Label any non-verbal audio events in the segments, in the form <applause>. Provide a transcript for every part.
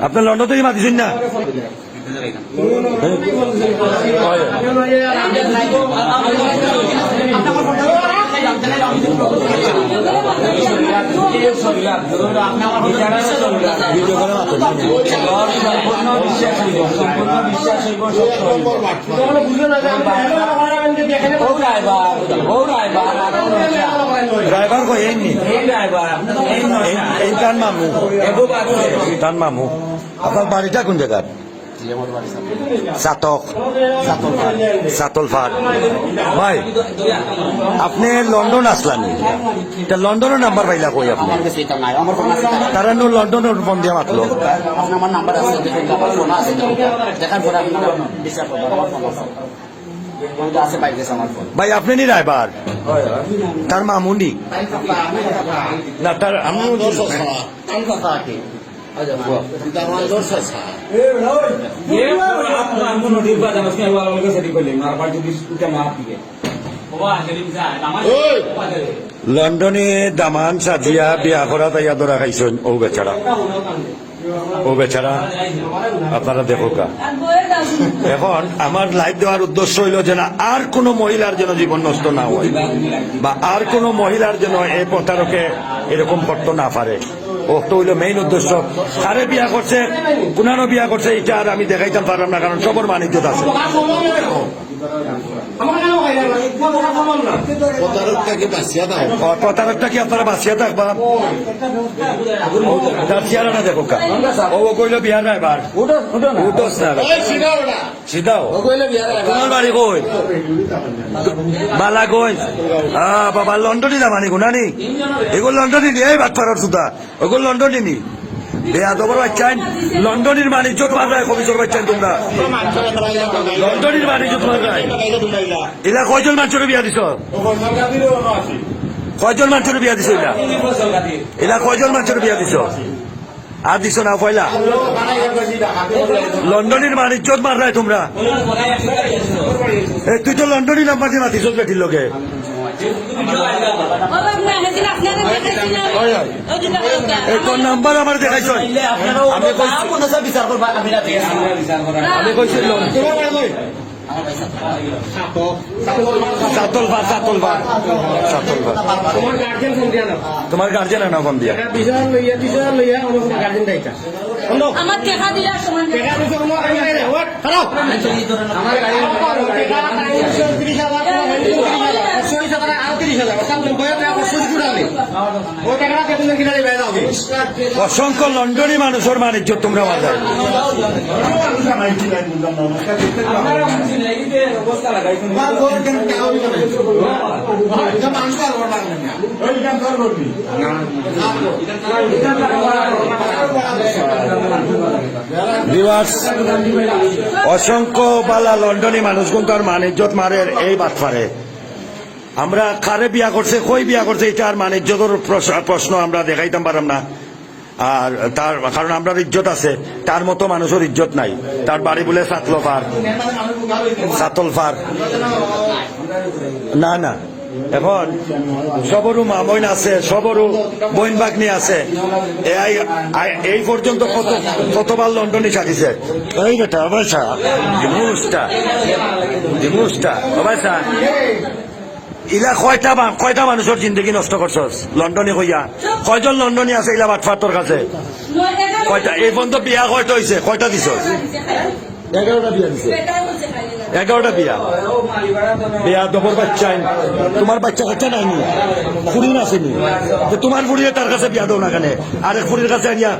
আপনার লন্ডন থেকে মাতিছেন না? মাতেন ড্রাইভার কই এমনি এই টান মামু টান মামু আপনার বাড়িটা কোন সাতক সাতল ফাট ভাই আপনি লন্ডন আসলানি। তা লন্ডনের নাম্বার পাইলা কই আপনি? তারা নো লন্ডনের ফোন দিয়া মাতলো। আমার নাম্বার আছে ফোন আছে দেখার পরে ভাই আপনি নি ড্রাইভার তার মামুনি? না তার আমি লন্ডনে দামান সাজিয়া বিয়া করা তাইয়া আদরা খাইছেন ও বেচারা ও বেচারা আপনারা দেখো <laughs> এখন আমার লাইফ দেওয়ার উদ্দেশ্য হইল যেন আর কোনো মহিলার যেন জীবন নষ্ট না হয়, বা আর কোনো মহিলার যেন এই প্রতারকে এরকম করতে না পারে। ও তো হইল মেইন উদ্দেশ্য। কারে বিয়া করছে? কোনো বিয়া করছে? এটা আর আমি দেখাইতাম পারলাম না, কারণ সবর মানিত আছে। প্রতারকটা কি আপনারা বাঁচিয়া থাকবা তার চেহারাটা দেখো ও ও কইল বিয়ার ড্রাইভার উঠোস না। সিধাও তোমার বাড়ি কই? বালা হ্যাঁ বাবা লন্ডনই না মানি গুনানি? এগুলো লন্ডনই নি এই পারার সুদা ওগুলো লন্ডনই নি। বেয়া তোমার বাচ্চান লন্ডনের বাণিজ্য তোমার রায় কবিচর বাচ্চান তোমরা। লন্ডনের বাণিজ্য তোমার রায় এলা কয়জন মানুষের বিয়া দিছ? কয়জন মানুষের বিয়া দিছ এলা? এলা কয়জন মানুষের বিয়া দিছ? আর দিছ না পয়লা লন্ডনের বাণিজ্য মার রায় তোমরা। তুই তো লন্ডনই নাম্বার দিয়ে মাতিস বেটির লোকে তোর নাম্বার আমার দেখাইছ আমি কইছি বিচার করবা? আমি রাতে আমি কইছি সাতল বার সাতল বার সাতল বার তোমার গার্জেন না ফোন দিয়া? আমার দেখা দিলে সমান অসংখ্য লন্ডনী মানুষের বাণিজ্য তোমরা বাজার অসংখ্য বালা লন্ডনী মানুষ কিন্তু মানিজ্যত মারের এই বাদ পারে আমরা কারে বিয়া করছে কই বিয়া করছে এটা আর মানিজ্যতর প্রশ্ন- প্রশ্ন আমরা দেখাইতাম পারাম না। আর তার কারণ আমরা ইজ্জত আছে তার মতো মানুষের ইজ্জত নাই। তার বাড়ি বলে সাতলো ফার সাতল ফার না না। এখন সবরও মামইন আছে সবরও বইন বাগনি আছে এই পর্যন্ত কত কতবার লন্ডনে সাজিছে? এই বেটা ইলা কয়টা কয়টা মানুষের জিন্দগি নষ্ট করছস লন্ডনে কইয়া। কয়জন লন্ডনে আছে ইলা বাটফার তোর কাছে? কয়টা এই পর্যন্ত বিয়া কয়টা হয়েছে কয়টা দিছস? এগারোটা বিয়া দিছে। এগারোটা বিয়া। বিয়া দবর বাচ্চা তোমার বাচ্চা কাচ্চা নাই নি? ফুরি না আসেনি তো তোমার ফুরিয়ে তার কাছে বিয়া দাও না কেন? আরেক ফুরির কাছে আনিয়া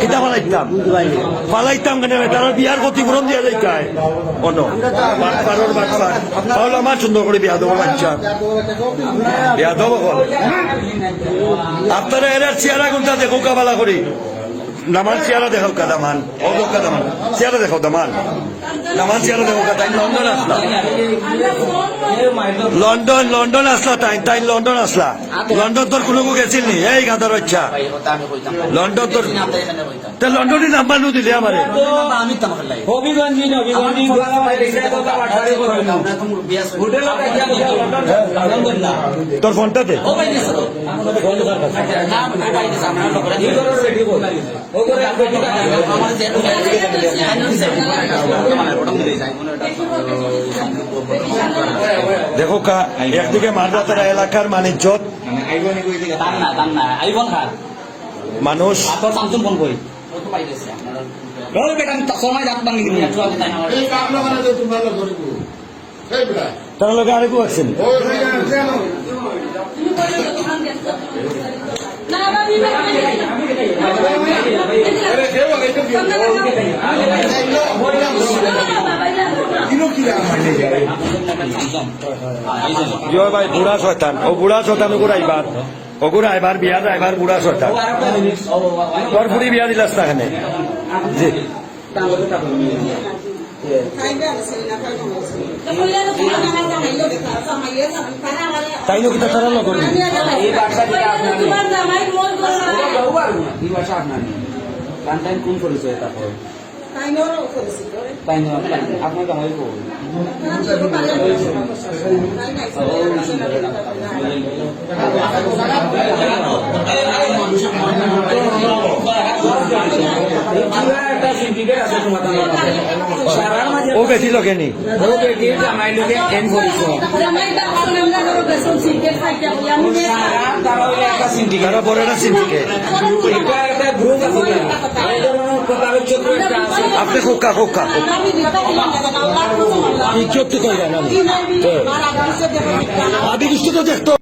কিতা পালাইতাম? পালাইতাম কেন? তার বিয়ার ক্ষতিপূরণ দিয়া যাই কায় অন। বাটপারর বাটপার তাহলে আমার সুন্দর করে বিয়া দেবো বাচ্চা। বিয়া দেবো আপনারা এরা চেহারা গুনটা দেখো কাবালা করি? নামান চেহারা দেখাও কাদামান ও কাদামান চেহারা দেখাও দামান? নামান চেহারা দেখাও কাদা লন্ডন আসলা। লন্ডন লন্ডন আসলা তাই তাই লন্ডন আসলা। লন্ডন তোর কোনো গেছিল নি? এই গাদার কইতাম লন্ডন তোর তা লন্ডনের নাম্বার নু দিলে আমারে। তোর ফোনটাতে দেখো কা একদিকে মারদাতারা এলাকার খার মানুষ। আপনার সামসুং ফোন কই ও তো পাইতেছে আপনারা রোল বেটা আমি সময় যাক বাঙ্গি দিবি একটু আগে তাই আমার এই কাম না মানে তুই ভালো করে কো সেই বেটা তার লোকে আরেকু আছেন ও সেই কেন তুমি করে তো দোকান গেছো না বাবা আমি আরে ভাই বুড়া শয়তান ও বুড়া শয়তান ওগুলো আইবার ওগুলো আইবার বিয়া আইবার বুড়া শয়তান তোর বিয়া দিলাস না এখানে জি তাই নাকি তারা লগর তোমার জামাই এই ভাষা আপনার কোন আপনার কামাই আছে তোমার সারার মাঝে ও বেশি লোকে নি ও বেটি জামাই লোকে এন করিছো তারা বড় একটা সিন্ডিকেট আপনি হোকা হোকা আমি ইজ্জত তো গাছে দেখো আদি তো দেখতো।